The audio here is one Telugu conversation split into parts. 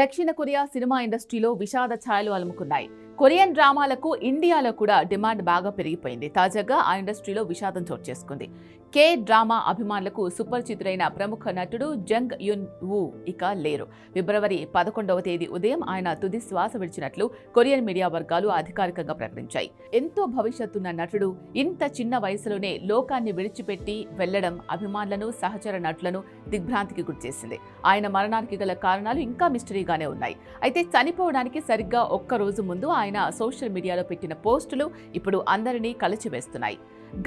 దక్షిణ కొరియా సినిమా ఇండస్ట్రీలో విషాద ఛాయలు అలుముకున్నాయి. కొరియన్ డ్రామాలకు ఇండియాలో కూడా డిమాండ్ బాగా పెరిగిపోయింది. తాజాగా ఆ ఇండస్ట్రీలో విషాదం చోటు చేసుకుంది. కే డ్రామా అభిమానులకు సుపరిచితుడైన ప్రముఖ నటుడు జంగ్ యున్ వు ఇక లేరు. ఫిబ్రవరి పదకొండవ తేదీ ఉదయం ఆయన తుది శ్వాస విడిచినట్లు కొరియన్ మీడియా వర్గాలు అధికారికంగా ప్రకటించాయి. ఎంతో భవిష్యత్తున్న నటుడు ఇంత చిన్న వయసులోనే లోకాన్ని విడిచిపెట్టి వెళ్ళడం అభిమానులను సహచర నటులను దిగ్భ్రాంతికి గురిచేసింది ఆయన మరణానికి గల కారణాలు ఇంకా మిస్టరీగానే ఉన్నాయి. అయితే చనిపోవడానికి సరిగ్గా ఒక్క రోజు ముందు ఆయన ఆయన సోషల్ మీడియాలో పెట్టిన పోస్టులు ఇప్పుడు అందరినీ కలిచివేస్తున్నాయి.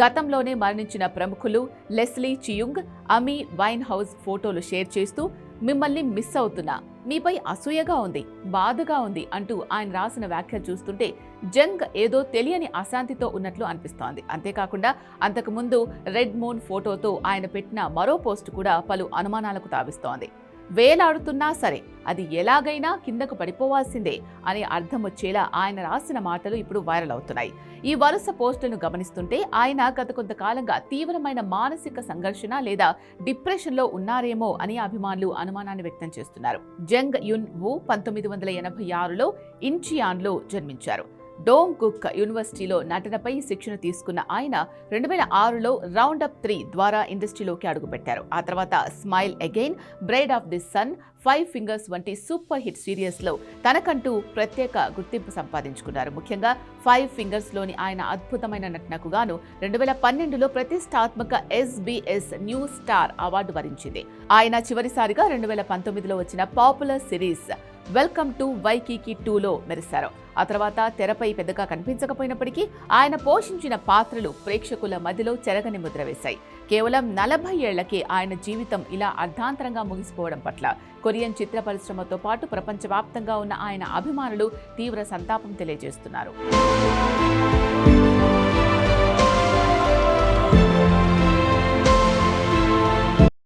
గతంలోనే మరణించిన ప్రముఖులు Leslie Cheung Amy Winehouse ఫోటోలు షేర్ చేస్తూ మిమ్మల్ని మిస్ అవుతున్నా. మీపై అసూయగా ఉంది బాధగా ఉంది అంటూ ఆయన రాసిన వ్యాఖ్యలు చూస్తుంటే జంగ్ ఏదో తెలియని అశాంతితో ఉన్నట్లు అనిపిస్తోంది. అంతేకాకుండా అంతకుముందు రెడ్ మూన్ ఫోటోతో ఆయన పెట్టిన మరో పోస్ట్ కూడా పలు అనుమానాలకు తావిస్తోంది. వేలాడుతున్నా సరే అది ఎలాగైనా కిందకు పడిపోవాల్సిందే అని అర్థం వచ్చేలా ఆయన రాసిన మాటలు ఇప్పుడు వైరల్ అవుతున్నాయి. ఈ వరుస పోస్టులను గమనిస్తుంటే ఆయన గత కొంతకాలంగా తీవ్రమైన మానసిక సంఘర్షణ లేదా డిప్రెషన్లో ఉన్నారేమో అని అభిమానులు అనుమానాన్ని వ్యక్తం చేస్తున్నారు. జంగ్ యున్ వు పంతొమ్మిది వందల ఎనభై ఆరులో ఇన్చియాన్లో జన్మించారు. డోంగ్ కుక్ యూనివర్సిటీలో నటనపై శిక్షణ తీసుకున్న ఆయన రెండు వేల ఆరులో రౌండ్ అప్ త్రీ ద్వారా ఇండస్ట్రీలోకి అడుగుపెట్టారు. ఆ తర్వాత Smile Again Bride of the Sun Five Fingers వంటి సూపర్ హిట్ సీరియస్లో తనకంటూ ప్రత్యేక గుర్తింపు సంపాదించుకున్నారు. ముఖ్యంగా ఫైవ్ ఫింగర్స్లోని ఆయన అద్భుతమైన నటనకు గాను రెండు వేల పన్నెండులో ప్రతిష్టాత్మక ఎస్బీఎస్ న్యూ స్టార్ అవార్డు వరించింది. ఆయన చివరిసారిగా రెండు వేల పంతొమ్మిదిలో వచ్చిన popular series welcome to Waikiki టూలో మెరిశారు. ఆ తర్వాత తెరపై పెద్దగా కనిపించకపోయినప్పటికీ ఆయన పోషించిన పాత్రలు ప్రేక్షకుల మధ్యలో చెరగని ముద్ర వేశాయి. కేవలం నలభై ఏళ్ళకే ఆయన జీవితం ఇలా అర్ధాంతరంగా ముగిసిపోవడం పట్ల కొరియన్ చిత్ర పరిశ్రమతో పాటు ప్రపంచవ్యాప్తంగా ఉన్న ఆయన అభిమానులు తీవ్ర సంతాపం తెలియజేస్తున్నారు.